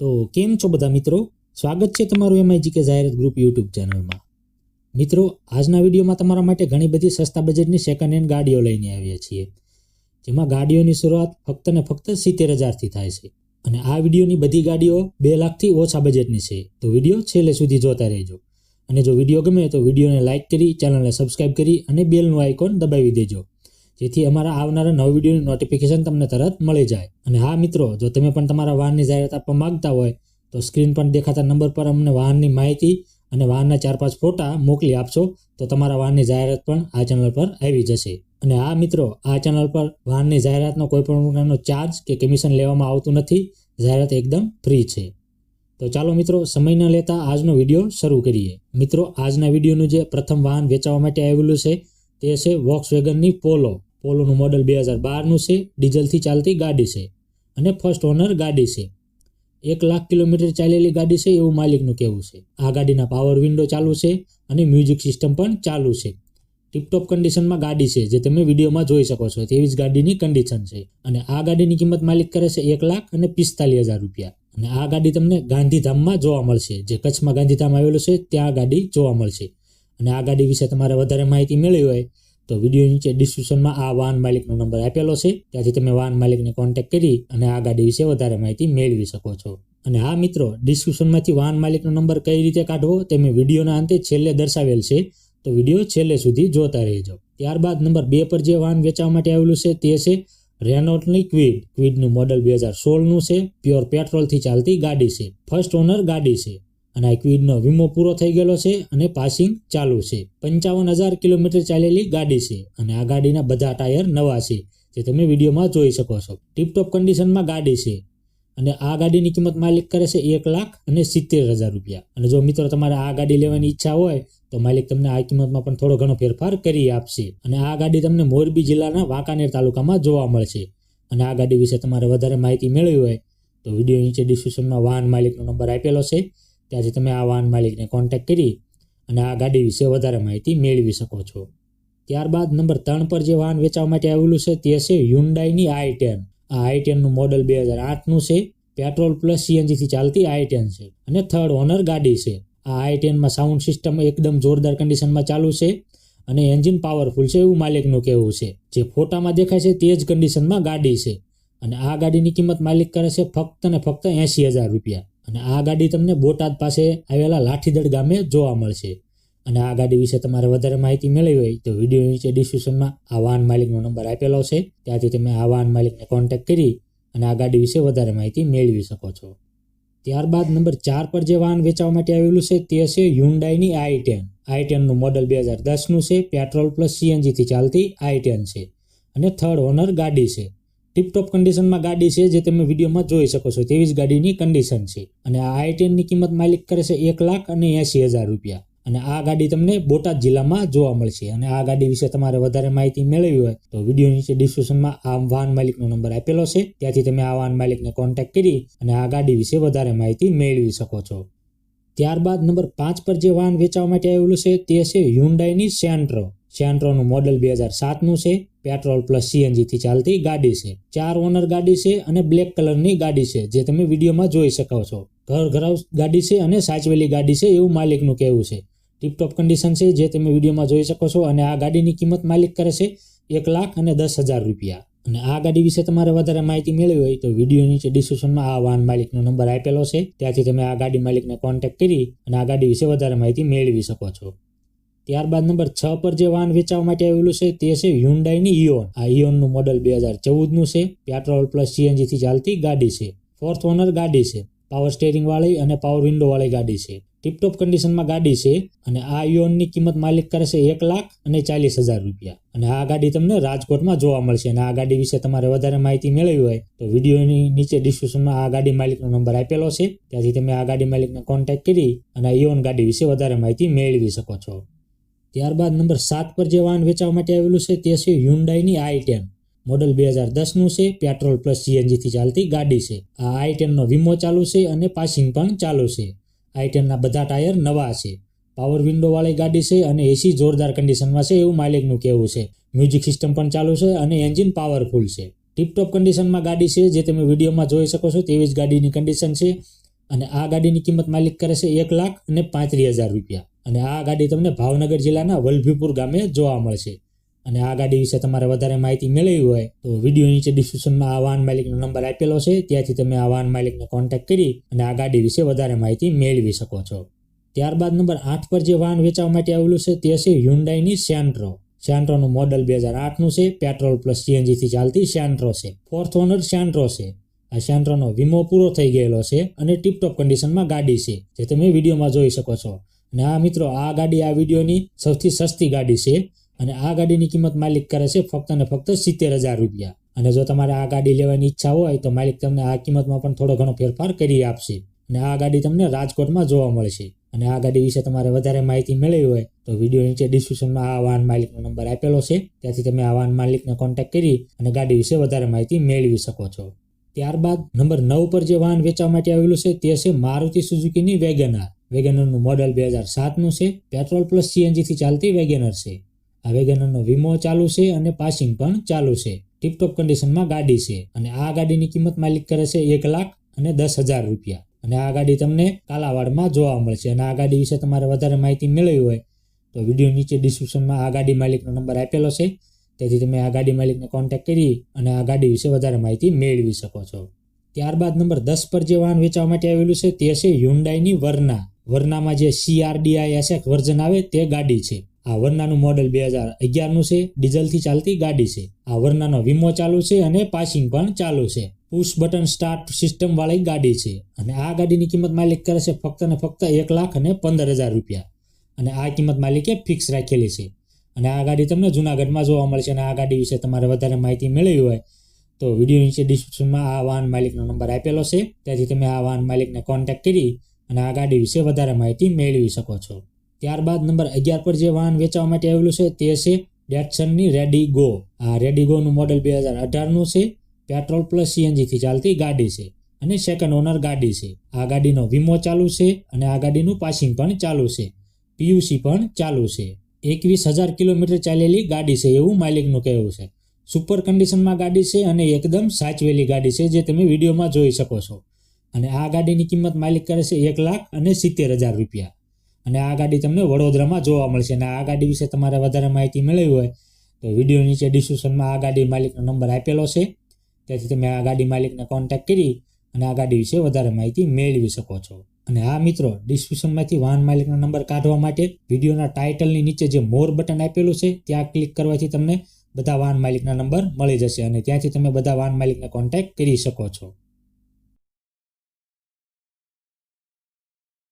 તો કેમ છો બધા મિત્રો? સ્વાગત છે તમારું એમઆઈજી કે જાહેરાત ગ્રુપ યુટ્યુબ ચેનલમાં. મિત્રો, આજના વિડીયોમાં તમારા માટે ઘણી બધી સસ્તા બજેટની સેકન્ડ હેન્ડ ગાડીઓ લઈને આવ્યા છીએ. જેમાં ગાડીઓની શરૂઆત ફક્ત ને ફક્ત સિત્તેર હજારથી થાય છે. અને આ વિડીયોની બધી ગાડીઓ બે લાખથી ઓછા બજેટની છે. તો વીડિયો છેલ્લે સુધી જોતા રહેજો. અને જો વીડિયો ગમે તો વિડીયોને લાઇક કરી, ચેનલને સબસ્ક્રાઇબ કરી અને બેલનું આઇકોન દબાવી દેજો. જેથી અમારા આવનારા નવા વિડીયોની નોટિફિકેશન તમને તરત મળી જાય. અને હા મિત્રો, જો તમે પણ તમારા વાહનની જાહેરાત આપવા માંગતા હોય, તો સ્ક્રીન પર દેખાતા નંબર પર અમને વાહનની માહિતી અને વાહનના ચાર પાંચ ફોટા મોકલી આપશો, તો તમારા વાહનની જાહેરાત પણ આ ચેનલ પર આવી જશે. અને હા મિત્રો, આ ચેનલ પર વાહનની જાહેરાતનો કોઈ પણ પ્રકારનો ચાર્જ કે કમિશન લેવામાં આવતું નથી. જાહેરાત એકદમ ફ્રી છે. તો ચાલો મિત્રો, સમય ન લેતા આજનો વીડિયો શરૂ કરીએ. મિત્રો, આજના વિડીયોનું જે પ્રથમ વાહન વેચવા માટે આવેલું છે, તે છે વોક્સ વેગનની પોલો પોલોનું મોડલ બે હજાર બારનું છે, ડીઝલથી ચાલતી ગાડી છે અને ફર્સ્ટ ઓનર ગાડી છે. એક લાખ કિલોમીટર ચાલેલી ગાડી છે એવું માલિકનું કહેવું છે. આ ગાડીના પાવર વિન્ડો ચાલુ છે અને મ્યુઝિક સિસ્ટમ પણ ચાલુ છે. ટીપટોપ કન્ડિશનમાં ગાડી છે, જે તમે વિડીયોમાં જોઈ શકો છો. તેવી જ ગાડીની કન્ડિશન છે અને આ ગાડીની કિંમત માલિક કરે છે એક લાખ અને પિસ્તાલીસ હજાર રૂપિયા. અને આ ગાડી તમને ગાંધીધામમાં જોવા મળશે. જે કચ્છમાં ગાંધીધામ આવેલું છે, ત્યાં ગાડી જોવા મળશે. અને આ ગાડી વિશે તમારે વધારે માહિતી મેળવી હોય તો વીડિયો નીચે ડિસ્ક્રિપ્શનમાં આ વાહન માલિકનો નંબર આપેલો છે. ત્યાંથી તમે વાહન માલિકને કોન્ટેક્ટ કરી અને આ ગાડી વિશે વધારે માહિતી મેળવી શકો છો. અને હા મિત્રો ડિસ્ક્રિપ્શનમાંથી વાહન માલિકનો નંબર કઈ રીતે કાઢવો તે મેં વિડીયોના અંતે છેલ્લે દર્શાવેલ છે. તો વીડિયો છેલ્લે સુધી જોતા રહેજો. ત્યારબાદ નંબર બે પર જે વાહન વેચવા માટે આવેલું છે તે છે રેનોટની ક્વિડ. ક્વિડનું મોડલ બે હજાર સોળનું છે. પ્યોર પેટ્રોલથી ચાલતી ગાડી છે. ફર્સ્ટ ઓનર ગાડી છે. અને આ ક્વિડનો વીમો પૂરો થઈ ગયેલો છે અને પાસિંગ ચાલુ છે. પંચાવન હજાર કિલોમીટર ચાલેલી ગાડી છે અને આ ગાડીના બધા ટાયર નવા છે, જે તમે વિડીયોમાં જોઈ શકો છો. ટીપટોપ કન્ડિશનમાં ગાડી છે અને આ ગાડીની કિંમત માલિક કરે છે એક લાખ અને સિત્તેર હજાર રૂપિયા. અને જો મિત્રો તમારે આ ગાડી લેવાની ઈચ્છા હોય, તો માલિક તમને આ કિંમતમાં પણ થોડો ઘણો ફેરફાર કરી આપશે. અને આ ગાડી તમને મોરબી જિલ્લાના વાંકાનેર તાલુકામાં જોવા મળશે. અને આ ગાડી વિશે તમારે વધારે માહિતી મેળવી હોય, તો વીડિયો નીચે ડિસ્ક્રિપ્શનમાં વાહન માલિકનો નંબર આપેલો છે. ત્યાંથી તમે આ વાહન માલિકને કોન્ટેક્ટ કરી અને આ ગાડી વિશે વધારે માહિતી મેળવી શકો છો. ત્યારબાદ નંબર ત્રણ પર જે વાહન વેચવા માટે આવેલું છે તે છે યુન્ડાઈની આઈ ટેન આ આઈ ટેનનું મોડલ બે હજાર આઠનું છે. પેટ્રોલ પ્લસ સીએનજીથી ચાલતી આઈ ટેન છે અને થર્ડ ઓનર ગાડી છે. આ આઈ ટેનમાં સાઉન્ડ સિસ્ટમ એકદમ જોરદાર કન્ડિશનમાં ચાલુ છે અને એન્જિન પાવરફુલ છે એવું માલિકનું કહેવું છે. જે ફોટામાં દેખાય છે તે જ કન્ડિશનમાં ગાડી છે અને આ ગાડીની કિંમત માલિક કરે છે ફક્ત ને ફક્ત એંશી હજાર રૂપિયા. અને આ ગાડી તમને બોટાદ પાસે આવેલા લાઠીદળ ગામે જોવા મળશે. અને આ ગાડી વિશે તમારે વધારે માહિતી મેળવી હોય તો વીડિયો નીચે ડિસ્ક્રિપ્શનમાં આ વાહન માલિકનો નંબર આપેલો છે. ત્યાંથી તમે આ વાહન માલિકને કોન્ટેક્ટ કરી અને આ ગાડી વિશે વધારે માહિતી મેળવી શકો છો. ત્યારબાદ નંબર ચાર પર જે વાહન વેચવા માટે આવેલું છે તે છે હ્યુન્ડાઈની આઈ ટેન આઈ ટેનનું મોડલ બે હજાર દસનું છે. પેટ્રોલ પ્લસ સીએનજીથી ચાલતી આઈ ટેન છે. અને થર્ડ ઓનર ગાડી છે. ટીપટોપ કન્ડિશનમાં ગાડી છે જે તમે વિડીયોમાં જોઈ શકો છો. તેવી જ ગાડીની કન્ડિશન છે. અને આ આઈ ટેનની કિંમત માલિક કરે છે એક લાખ અને એંશી હજાર રૂપિયા. અને આ ગાડી તમને બોટાદ જિલ્લામાં જોવા મળશે. અને આ ગાડી વિશે તમારે વધારે માહિતી મેળવી હોય તો વીડિયો નીચે ડિસ્ક્રિપ્શનમાં આ વાહન માલિકનો નંબર આપેલો છે. ત્યાંથી તમે આ વાહન માલિકને કોન્ટેક્ટ કરી અને આ ગાડી વિશે વધારે માહિતી મેળવી શકો છો. ત્યારબાદ નંબર પાંચ પર જે વાહન વેચવા માટે આવેલું છે તે છે હ્યુન્ડાઈની સેન્ટ્રો સેન્ટ્રોનું મોડલ બે હજાર સાતનું છે પેટ્રોલ પ્લસ સીએનજીથી ચાલતી ગાડી છે. ચાર ઓનર ગાડી છે અને બ્લેક કલરની ગાડી છે, જે તમે વિડીયોમાં જોઈ શકો છો. ઘર ઘરાવ ગાડી છે અને સાચવેલી ગાડી છે એવું માલિકનું કહેવું છે. ટીપટોપ કન્ડિશન છે જે તમે વિડીયોમાં જોઈ શકો છો અને આ ગાડીની કિંમત માલિક કરે છે એક લાખ અને દસ હજાર રૂપિયા. અને આ ગાડી વિશે તમારે વધારે માહિતી મેળવી હોય તો વીડિયો નીચે ડિસ્ક્રિપ્શનમાં આ વાહન માલિકનો નંબર આપેલો છે. ત્યાંથી તમે આ ગાડી માલિકને કોન્ટેક્ટ કરી અને આ ગાડી વિશે વધારે માહિતી મેળવી શકો છો. ત્યારબાદ નંબર છ પર જે વાહન વેચવા માટે આવેલું છે તે છે હ્યુન્ડાઈની ઇયોન આ ઇયોનનું મોડલ બે હજાર ચૌદનું છે. પેટ્રોલ પ્લસ સીએનજીથી ચાલતી ગાડી છે. ફોર્થ ઓનર ગાડી છે. પાવર સ્ટેરિંગ વાળી અને પાવર વિન્ડો વાળી ગાડી છે. ટીપટોપ કન્ડિશનમાં ગાડી છે અને આ ઇયોનની કિંમત માલિક કરે છે એક લાખ અને ચાલીસ હજાર રૂપિયા. અને આ ગાડી તમને રાજકોટમાં જોવા મળશે અને આ ગાડી વિશે તમારે વધારે માહિતી મેળવી હોય તો વિડીયોની નીચે ડિસ્ક્રિપ્શનમાં આ ગાડી માલિકનો નંબર આપેલો છે. ત્યાંથી તમે આ ગાડી માલિકને કોન્ટેક્ટ કરી અને આ ઇયોન ગાડી વિશે વધારે માહિતી મેળવી શકો છો. ત્યારબાદ નંબર સાત પર જે વાહન વેચવા માટે આવેલું છે તે છે હ્યુન્ડાઈની આઈ ટેન મોડલ બે હજાર દસનું છે, પેટ્રોલ પ્લસ સીએનજીથી ચાલતી ગાડી છે. આ આઈ ટેનનો વીમો ચાલુ છે અને પાસિંગ પણ ચાલુ છે. આઈ ટેનના બધા ટાયર નવા છે. પાવર વિન્ડોવાળી ગાડી છે અને એસી જોરદાર કન્ડિશનમાં છે એવું માલિકનું કહેવું છે. મ્યુઝિક સિસ્ટમ પણ ચાલુ છે અને એન્જિન પાવરફુલ છે. ટીપટોપ કન્ડિશનમાં ગાડી છે જે તમે વિડીયોમાં જોઈ શકો છો તેવી જ ગાડીની કન્ડિશન છે અને આ ગાડીની કિંમત માલિક કરે છે એક લાખ અને પાંત્રીસ હજાર રૂપિયા. અને આ ગાડી તમને ભાવનગર જિલ્લાના વલભીપુર ગામે જોવા મળશે. અને આ ગાડી વિશે તમારે વધારે માહિતી મેળવી હોય તો વીડિયો નીચે ડિસ્ક્રિપ્શનમાં આ વાહન માલિકનો નંબર આપેલો છે. ત્યાંથી તમે આ વાહન માલિકને કોન્ટેક્ટ કરી અને આ ગાડી વિશે વધારે માહિતી મેળવી શકો છો. ત્યારબાદ નંબર આઠ પર જે વાહન વેચવા માટે આવેલું છે તે છે હ્યુન્ડાઈની સેન્ટ્રો સેન્ટ્રોનું મોડલ બે હજાર આઠનું છે. પેટ્રોલ પ્લસ સીએનજીથી ચાલતી સેન્ટ્રો છે. ફોર્થ ઓનર સેન્ટ્રો છે. આ સેન્ટ્રોનો વીમો પૂરો થઈ ગયેલો છે અને ટીપટોપ કન્ડિશનમાં ગાડી છે, જે તમે વિડીયોમાં જોઈ શકો છો. અને આ મિત્રો, આ ગાડી, આ વિડીયોની સૌથી સસ્તી ગાડી છે અને આ ગાડીની કિંમત માલિક કરે છે ફક્ત ને ફક્ત સિત્તેર હજાર રૂપિયા. અને જો તમારે આ ગાડી લેવાની ઈચ્છા હોય, તો માલિક તમને આ કિંમતમાં પણ થોડો ઘણો ફેરફાર કરી આપશે. અને આ ગાડી તમને રાજકોટમાં જોવા મળશે. અને આ ગાડી વિશે તમારે વધારે માહિતી મેળવી હોય, તો વીડિયો નીચે ડિસ્ક્રિપ્શનમાં આ વાહન માલિકનો નંબર આપેલો છે. ત્યાંથી તમે આ વાહન માલિકને કોન્ટેક્ટ કરી અને ગાડી વિશે વધારે માહિતી મેળવી શકો છો. ત્યારબાદ નંબર નવ પર જે વાહન વેચવા માટે આવેલું છે, તે છે મારુતિ સુઝુકીની વેગેનાર વેગેનરનું મોડલ બે હજાર સાતનું છે. પેટ્રોલ પ્લસ સીએનજીથી ચાલતી વેગેનર છે. આ વેગેનરનો વીમો ચાલુ છે અને પાસિંગ પણ ચાલુ છે. ટીપટોપ કન્ડિશનમાં ગાડી છે અને આ ગાડીની કિંમત માલિક કરે છે એક લાખ અને દસ હજાર રૂપિયા. અને આ ગાડી તમને કાલાવાડમાં જોવા મળશે અને આ ગાડી વિશે તમારે વધારે માહિતી મેળવી હોય તો વીડિયો નીચે ડિસ્ક્રિપ્શનમાં આ ગાડી માલિકનો નંબર આપેલો છે. તેથી તમે આ ગાડી માલિકને કોન્ટેક્ટ કરી અને આ ગાડી વિશે વધારે માહિતી મેળવી શકો છો. ત્યારબાદ નંબર દસ પર જે વાહન વેચવા માટે આવેલું છે તે છે હ્યુન્ડાઈની વર્ના વર્નામાં જે સીઆરડીઆઈ એસએક્સ વર્ઝન આવે, તે ગાડી છે. આ વરનાનું મોડેલ બે હજાર અગિયારનું છે ડીઝલથી ચાલતી ગાડી છે. આ વરનાનો વીમો ચાલુ છે અને પાસિંગ પણ ચાલુ છે. પુશ બટન સ્ટાર્ટ સિસ્ટમ વાળી ગાડી છે. અને આ ગાડીની કિંમત માલિક કરે છે ફક્ત ને ફક્ત એક લાખ અને પંદર હજાર રૂપિયા. અને આ કિંમત માલિકે ફિક્સ રાખેલી છે. અને આ ગાડી તમને જુનાગઢમાં જોવા મળશે અને આ ગાડી વિશે તમારે વધારે માહિતી મેળવી હોય, તો વીડિયો નીચે ડિસ્ક્રિપ્શનમાં આ વાહન માલિકનો નંબર આપેલો છે. ત્યાંથી તમે આ વાહન માલિકને કોન્ટેક્ટ કરી અને આ ગાડી વિશે વધારે માહિતી મેળવી શકો છો. ત્યારબાદ નંબર અગિયાર પર જે વાહન વેચવા માટે આવેલું છે, તે છે ડેટસનની રેડી ગો આ રેડી ગોનું મોડલ બે હજાર અઢારનું છે. પેટ્રોલ પ્લસ સીએનજીથી ચાલતી ગાડી છે અને સેકન્ડ ઓનર ગાડી છે. આ ગાડીનો વીમો ચાલુ છે અને આ ગાડીનું પાસિંગ પણ ચાલુ છે. પીયુસી પણ ચાલુ છે. એકવીસ હજાર કિલોમીટર ચાલેલી ગાડી છે એવું માલિકનું કહેવું છે. સુપર કન્ડિશનમાં ગાડી છે અને એકદમ સાચવેલી ગાડી છે જે તમે વિડીયોમાં જોઈ શકો છો. અને આ ગાડીની કિંમત માલિક કરે છે એક લાખ અને સિત્તેર હજાર રૂપિયા. અને આ ગાડી તમને વડોદરામાં જોવા મળશે અને આ ગાડી વિશે તમારે વધારે માહિતી મેળવી હોય તો વીડિયો નીચે ડિસ્ક્રિપ્શનમાં આ ગાડી માલિકનો નંબર આપેલો છે. ત્યાંથી તમે આ ગાડી માલિકને કોન્ટેક્ટ કરી અને આ ગાડી વિશે વધારે માહિતી મેળવી શકો છો. અને આ મિત્રો ડિસ્ક્રિપ્શનમાંથી વાહન માલિકનો નંબર કાઢવા માટે વિડીયોના ટાઇટલની નીચે જે મોર બટન આપેલું છે, ત્યાં ક્લિક કરવાથી તમને બધા વાહન માલિકના નંબર મળી જશે અને ત્યાંથી તમે બધા વાહન માલિકને કોન્ટેક્ટ કરી શકો છો.